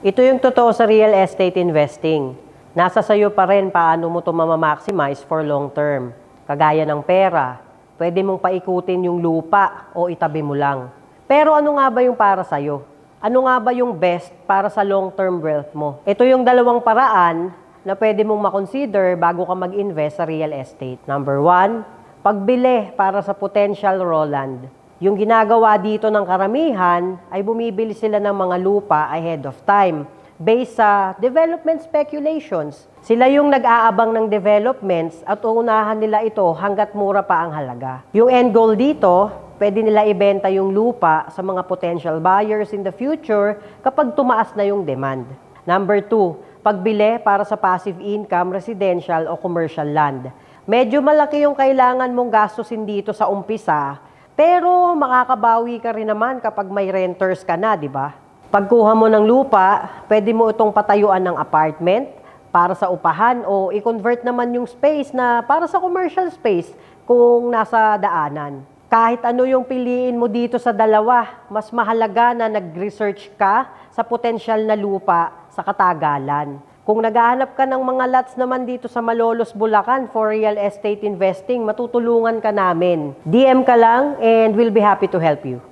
Ito yung totoo sa real estate investing. Nasa sayo pa rin paano mo ito mamamaximize for long term. Kagaya ng pera, pwede mong paikutin yung lupa o itabi mo lang. Pero ano nga ba yung para sa'yo? Ano nga ba yung best para sa long-term wealth mo? Ito yung dalawang paraan na pwede mong makonsider bago ka mag-invest sa real estate. Number one, pagbili para sa potential Roland. Yung ginagawa dito ng karamihan ay bumibili sila ng mga lupa ahead of time based sa development speculations. Sila yung nag-aabang ng developments at uunahan nila ito hanggat mura pa ang halaga. Yung end goal dito, pwede nila ibenta yung lupa sa mga potential buyers in the future kapag tumaas na yung demand. Number two, pagbili para sa passive income, residential o commercial land. Medyo malaki yung kailangan mong gastusin dito sa umpisa, pero makakabawi ka rin naman kapag may renters ka na, di ba? Pagkuha mo ng lupa, pwede mo itong patayuan ng apartment para sa upahan o i-convert naman yung space na para sa commercial space kung nasa daanan. Kahit ano yung piliin mo dito sa dalawa, mas mahalaga na nag-research ka sa potensyal na lupa sa katagalan. Kung naghahanap ka ng mga lots naman dito sa Malolos, Bulacan for real estate investing, matutulungan ka namin. DM ka lang and we'll be happy to help you.